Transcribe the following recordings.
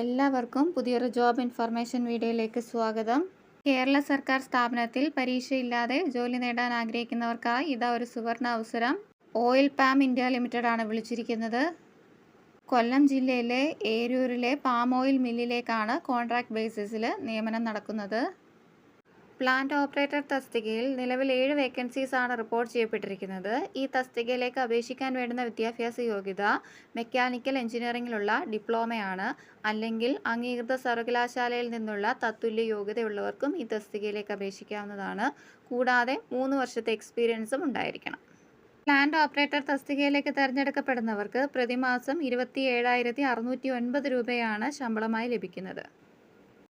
എല്ലാവർക്കും പുതിയൊരു job information വീഡിയോയിലേക്ക് സ്വാഗതം. കേരള സർക്കാർ സ്ഥാപനത്തിൽ പരീക്ഷയില്ലാതെ ജോലി നേടാൻ ആഗ്രഹിക്കുന്നവർക്കായി ഇതാ ഒരു സുവർണ അവസരം. ഓയിൽ പാം ഇന്ത്യ ലിമിറ്റഡ് ആണ് വിളിച്ചിരിക്കുന്നത്. കൊല്ലം ജില്ലയിലെ ഏരൂരിലെ പാം ഓയിൽ മില്ലിലേക്കാണ് കോൺട്രാക്ട് ബേസിസിൽ നിയമനം നടക്കുന്നത്. പ്ലാന്റ് ഓപ്പറേറ്റർ തസ്തികയിൽ നിലവിൽ ഏഴ് വേക്കൻസീസ് ആണ് റിപ്പോർട്ട് ചെയ്യപ്പെട്ടിരിക്കുന്നത്. ഈ തസ്തികയിലേക്ക് അപേക്ഷിക്കാൻ വേണ്ടുന്ന വിദ്യാഭ്യാസ യോഗ്യത മെക്കാനിക്കൽ എഞ്ചിനീയറിംഗിലുള്ള ഡിപ്ലോമയാണ്. അല്ലെങ്കിൽ അംഗീകൃത സർവകലാശാലയിൽ നിന്നുള്ള തത്തുല്യ യോഗ്യതയുള്ളവർക്കും ഈ തസ്തികയിലേക്ക് അപേക്ഷിക്കാവുന്നതാണ്. കൂടാതെ മൂന്ന് വർഷത്തെ എക്സ്പീരിയൻസും ഉണ്ടായിരിക്കണം. പ്ലാന്റ് ഓപ്പറേറ്റർ തസ്തികയിലേക്ക് തിരഞ്ഞെടുക്കപ്പെടുന്നവർക്ക് പ്രതിമാസം ഇരുപത്തി ഏഴായിരത്തി അറുന്നൂറ്റി ഒൻപത് രൂപയാണ് ശമ്പളമായി ലഭിക്കുന്നത്.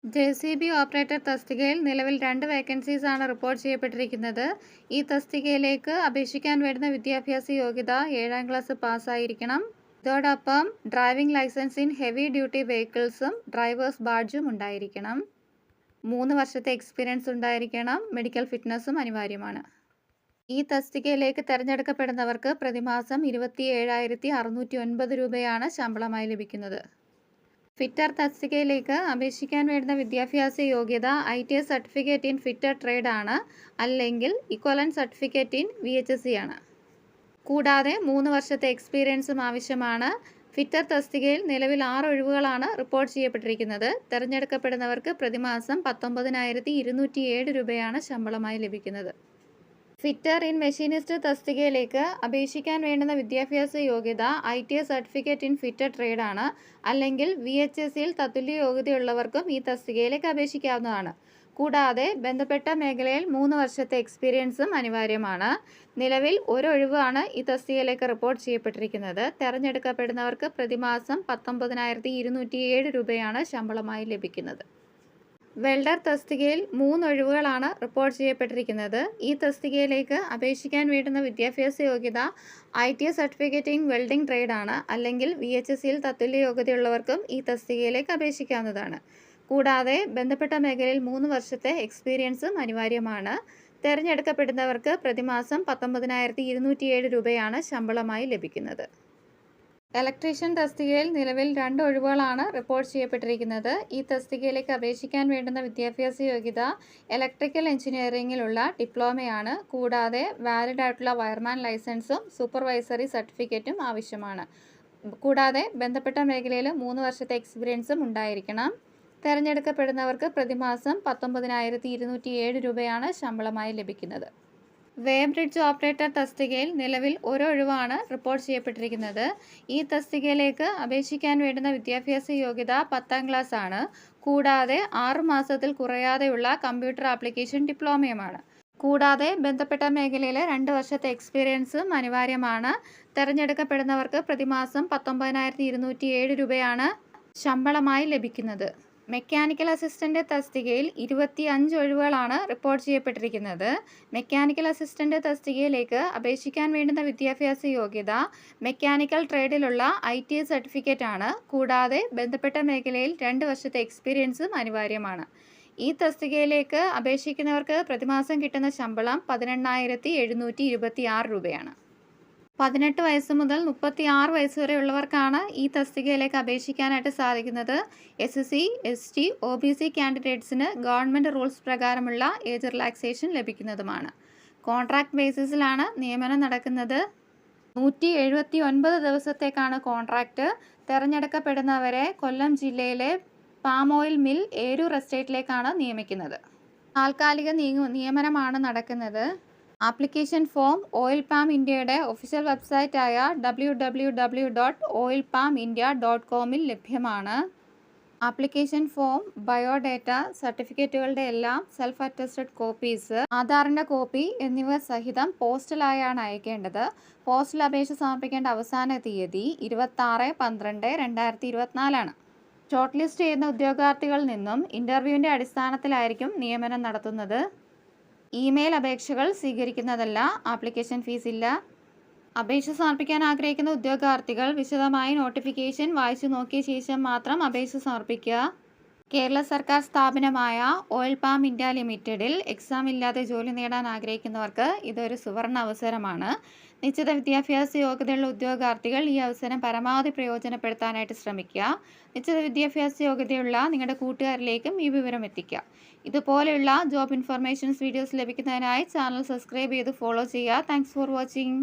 ജെ സി ബി ഓപ്പറേറ്റർ തസ്തികയിൽ നിലവിൽ രണ്ട് വേക്കൻസീസ് ആണ് റിപ്പോർട്ട് ചെയ്യപ്പെട്ടിരിക്കുന്നത്. ഈ തസ്തികയിലേക്ക് അപേക്ഷിക്കാൻ വരുന്ന വിദ്യാഭ്യാസ യോഗ്യത ഏഴാം ക്ലാസ് പാസ്സായിരിക്കണം. ഇതോടൊപ്പം driving licence in heavy duty വെഹിക്കിൾസും drivers ബാഡ്ജും ഉണ്ടായിരിക്കണം. മൂന്ന് വർഷത്തെ എക്സ്പീരിയൻസ് ഉണ്ടായിരിക്കണം. മെഡിക്കൽ ഫിറ്റ്നസ്സും അനിവാര്യമാണ്. ഈ തസ്തികയിലേക്ക് തിരഞ്ഞെടുക്കപ്പെടുന്നവർക്ക് പ്രതിമാസം ഇരുപത്തി ഏഴായിരത്തി അറുന്നൂറ്റി ഒൻപത് രൂപയാണ് ശമ്പളമായി ലഭിക്കുന്നത്. ഫിറ്റർ തസ്തികയിലേക്ക് അപേക്ഷിക്കാൻ വേണ്ടുന്ന വിദ്യാഭ്യാസ യോഗ്യത I T S certificate in fitter trade ആണ് അല്ലെങ്കിൽ equivalent certificate in V H S C ആണ്. കൂടാതെ മൂന്ന് വർഷത്തെ എക്സ്പീരിയൻസും ആവശ്യമാണ്. ഫിറ്റർ തസ്തികയിൽ നിലവിൽ ആറ് ഒഴിവുകളാണ് റിപ്പോർട്ട് ചെയ്യപ്പെട്ടിരിക്കുന്നത്. തിരഞ്ഞെടുക്കപ്പെടുന്നവർക്ക് പ്രതിമാസം പത്തൊമ്പതിനായിരത്തി ഇരുന്നൂറ്റി ഏഴ് രൂപയാണ് ശമ്പളമായി ലഭിക്കുന്നത്. ഫിറ്റർ ഇൻ മെഷീനിസ്റ്റ് തസ്തികയിലേക്ക് അപേക്ഷിക്കാൻ വേണ്ടുന്ന വിദ്യാഭ്യാസ യോഗ്യത I T A certificate in fitter trade ആണ് അല്ലെങ്കിൽ വി എച്ച് എസ് സിയിൽ തത്തുല്യ യോഗ്യതയുള്ളവർക്കും ഈ തസ്തികയിലേക്ക് അപേക്ഷിക്കാവുന്നതാണ്. കൂടാതെ ബന്ധപ്പെട്ട മേഖലയിൽ മൂന്ന് വർഷത്തെ എക്സ്പീരിയൻസും അനിവാര്യമാണ്. നിലവിൽ ഒരൊഴിവാണ് ഈ തസ്തികയിലേക്ക് റിപ്പോർട്ട് ചെയ്യപ്പെട്ടിരിക്കുന്നത്. തെരഞ്ഞെടുക്കപ്പെടുന്നവർക്ക് പ്രതിമാസം പത്തൊമ്പതിനായിരത്തി ഇരുന്നൂറ്റി ഏഴ് രൂപയാണ് ശമ്പളമായി ലഭിക്കുന്നത്. വെൽഡർ തസ്തികയിൽ മൂന്ന് ഒഴിവുകളാണ് റിപ്പോർട്ട് ചെയ്യപ്പെട്ടിരിക്കുന്നത്. ഈ തസ്തികയിലേക്ക് അപേക്ഷിക്കാൻ വേണ്ടുന്ന വിദ്യാഭ്യാസ യോഗ്യത I T certificate in welding trade ആണ് അല്ലെങ്കിൽ വി എച്ച് എസ് സിയിൽ തത്തുല്യ യോഗ്യതയുള്ളവർക്കും ഈ തസ്തികയിലേക്ക് അപേക്ഷിക്കാവുന്നതാണ്. കൂടാതെ ബന്ധപ്പെട്ട മേഖലയിൽ മൂന്ന് വർഷത്തെ എക്സ്പീരിയൻസും അനിവാര്യമാണ്. തിരഞ്ഞെടുക്കപ്പെടുന്നവർക്ക് പ്രതിമാസം പത്തൊമ്പതിനായിരത്തി ഇരുന്നൂറ്റിയേഴ് രൂപയാണ് ശമ്പളമായി ലഭിക്കുന്നത്. ഇലക്ട്രീഷ്യൻ തസ്തികയിൽ നിലവിൽ രണ്ട് ഒഴിവുകളാണ് റിപ്പോർട്ട് ചെയ്യപ്പെട്ടിരിക്കുന്നത്. ഈ തസ്തികയിലേക്ക് അപേക്ഷിക്കാൻ വേണ്ടുന്ന വിദ്യാഭ്യാസ യോഗ്യത ഇലക്ട്രിക്കൽ എഞ്ചിനീയറിംഗിലുള്ള ഡിപ്ലോമയാണ് കൂടാതെ വാലിഡ് ആയിട്ടുള്ള വയർമാൻ ലൈസൻസും സൂപ്പർവൈസറി സർട്ടിഫിക്കറ്റും ആവശ്യമാണ്. കൂടാതെ ബന്ധപ്പെട്ട മേഖലയിൽ മൂന്ന് വർഷത്തെ എക്സ്പീരിയൻസും ഉണ്ടായിരിക്കണം. തിരഞ്ഞെടുക്കപ്പെടുന്നവർക്ക് പ്രതിമാസം പത്തൊമ്പതിനായിരത്തി ഇരുന്നൂറ്റി ഏഴ് രൂപയാണ് ശമ്പളമായി ലഭിക്കുന്നത്. വേ ബ്രിഡ്ജ് ഓപ്പറേറ്റർ തസ്തികയിൽ നിലവിൽ ഒരു ഒഴിവാണ് റിപ്പോർട്ട് ചെയ്യപ്പെട്ടിരിക്കുന്നത്. ഈ തസ്തികയിലേക്ക് അപേക്ഷിക്കാൻ വേണ്ടുന്ന വിദ്യാഭ്യാസ യോഗ്യത പത്താം ക്ലാസ് ആണ്. കൂടാതെ ആറ് മാസത്തിൽ കുറയാതെയുള്ള കമ്പ്യൂട്ടർ ആപ്ലിക്കേഷൻ ഡിപ്ലോമയുമാണ്. കൂടാതെ ബന്ധപ്പെട്ട മേഖലയിലെ രണ്ട് വർഷത്തെ എക്സ്പീരിയൻസും അനിവാര്യമാണ്. തിരഞ്ഞെടുക്കപ്പെടുന്നവർക്ക് പ്രതിമാസം പത്തൊമ്പതിനായിരത്തി ഇരുന്നൂറ്റി ഏഴ് രൂപയാണ് ശമ്പളമായി ലഭിക്കുന്നത്. മെക്കാനിക്കൽ അസിസ്റ്റന്റ് തസ്തികയിൽ ഇരുപത്തി അഞ്ച് ഒഴിവുകളാണ് റിപ്പോർട്ട് ചെയ്യപ്പെട്ടിരിക്കുന്നത്. മെക്കാനിക്കൽ അസിസ്റ്റന്റ് തസ്തികയിലേക്ക് അപേക്ഷിക്കാൻ വേണ്ടുന്ന വിദ്യാഭ്യാസ യോഗ്യത മെക്കാനിക്കൽ ട്രേഡിലുള്ള ഐ ടി സർട്ടിഫിക്കറ്റ് ആണ്. കൂടാതെ ബന്ധപ്പെട്ട മേഖലയിൽ രണ്ട് വർഷത്തെ എക്സ്പീരിയൻസും അനിവാര്യമാണ്. ഈ തസ്തികയിലേക്ക് അപേക്ഷിക്കുന്നവർക്ക് പ്രതിമാസം കിട്ടുന്ന ശമ്പളം പതിനെണ്ണായിരത്തി എഴുന്നൂറ്റി ഇരുപത്തി ആറ് രൂപയാണ്. പതിനെട്ട് വയസ്സ് മുതൽ മുപ്പത്തി ആറ് വയസ്സ് വരെയുള്ളവർക്കാണ് ഈ തസ്തികയിലേക്ക് അപേക്ഷിക്കാനായിട്ട് സാധിക്കുന്നത്. S S C S T O B C കാൻഡിഡേറ്റ്സിന് government rules പ്രകാരമുള്ള ഏജ് റിലാക്സേഷൻ ലഭിക്കുന്നതുമാണ്. കോൺട്രാക്ട് ബേസിസിലാണ് നിയമനം നടക്കുന്നത്. നൂറ്റി എഴുപത്തി ഒൻപത് ദിവസത്തേക്കാണ് കോൺട്രാക്റ്റ് തിരഞ്ഞെടുക്കപ്പെടുന്നവരെ കൊല്ലം ജില്ലയിലെ പാം ഓയിൽ മിൽ ഏരൂർ എസ്റ്റേറ്റിലേക്കാണ് നിയമിക്കുന്നത്. താൽക്കാലിക നിയമനമാണ് നടക്കുന്നത്. ആപ്ലിക്കേഷൻ ഫോം ഓയിൽ പാം ഇന്ത്യയുടെ official വെബ്സൈറ്റായ W W W dot oil palm India dot കോമിൽ ലഭ്യമാണ്. ആപ്ലിക്കേഷൻ ഫോം ബയോഡേറ്റ സർട്ടിഫിക്കറ്റുകളുടെ എല്ലാം സെൽഫ് അറ്റസ്റ്റഡ് കോപ്പീസ് ആധാറിന്റെ കോപ്പി എന്നിവ സഹിതം പോസ്റ്റലായാണ് അയക്കേണ്ടത്. പോസ്റ്റൽ അപേക്ഷ സമർപ്പിക്കേണ്ട അവസാന തീയതി ഇരുപത്താറ് പന്ത്രണ്ട് രണ്ടായിരത്തി ഇരുപത്തിനാലാണ് ഷോർട്ട് ലിസ്റ്റ് ചെയ്യുന്ന ഉദ്യോഗാർത്ഥികളിൽ നിന്നും ഇന്റർവ്യൂവിന്റെ അടിസ്ഥാനത്തിലായിരിക്കും നിയമനം നടത്തുന്നത്. ഇമെയിൽ അപേക്ഷകൾ സ്വീകരിക്കുന്നതല്ല ആപ്ലിക്കേഷൻ ഫീസ് ഇല്ല. അപേക്ഷ സമർപ്പിക്കാൻ ആഗ്രഹിക്കുന്ന ഉദ്യോഗാർത്ഥികൾ വിശദമായി നോട്ടിഫിക്കേഷൻ വായിച്ചു നോക്കിയ ശേഷം മാത്രം അപേക്ഷ സമർപ്പിക്കുക. കേരള സർക്കാർ സ്ഥാപനമായ ഓയിൽ പാം ഇന്ത്യ ലിമിറ്റഡിൽ എക്സാം ഇല്ലാതെ ജോലി നേടാൻ ആഗ്രഹിക്കുന്നവർക്ക് ഇതൊരു സുവർണ അവസരമാണ്. നിശ്ചിത വിദ്യാഭ്യാസ യോഗ്യതയുള്ള ഉദ്യോഗാർത്ഥികൾ ഈ അവസരം പരമാവധി പ്രയോജനപ്പെടുത്താനായിട്ട് ശ്രമിക്കുക. നിശ്ചിത വിദ്യാഭ്യാസ യോഗ്യതയുള്ള നിങ്ങളുടെ കൂട്ടുകാരിലേക്കും ഈ വിവരം എത്തിക്കുക. ഇതുപോലെയുള്ള ജോബ് ഇൻഫർമേഷൻസ് വീഡിയോസ് ലഭിക്കുന്നതിനായി ചാനൽ സബ്സ്ക്രൈബ് ചെയ്ത് ഫോളോ ചെയ്യുക. Thanks for watching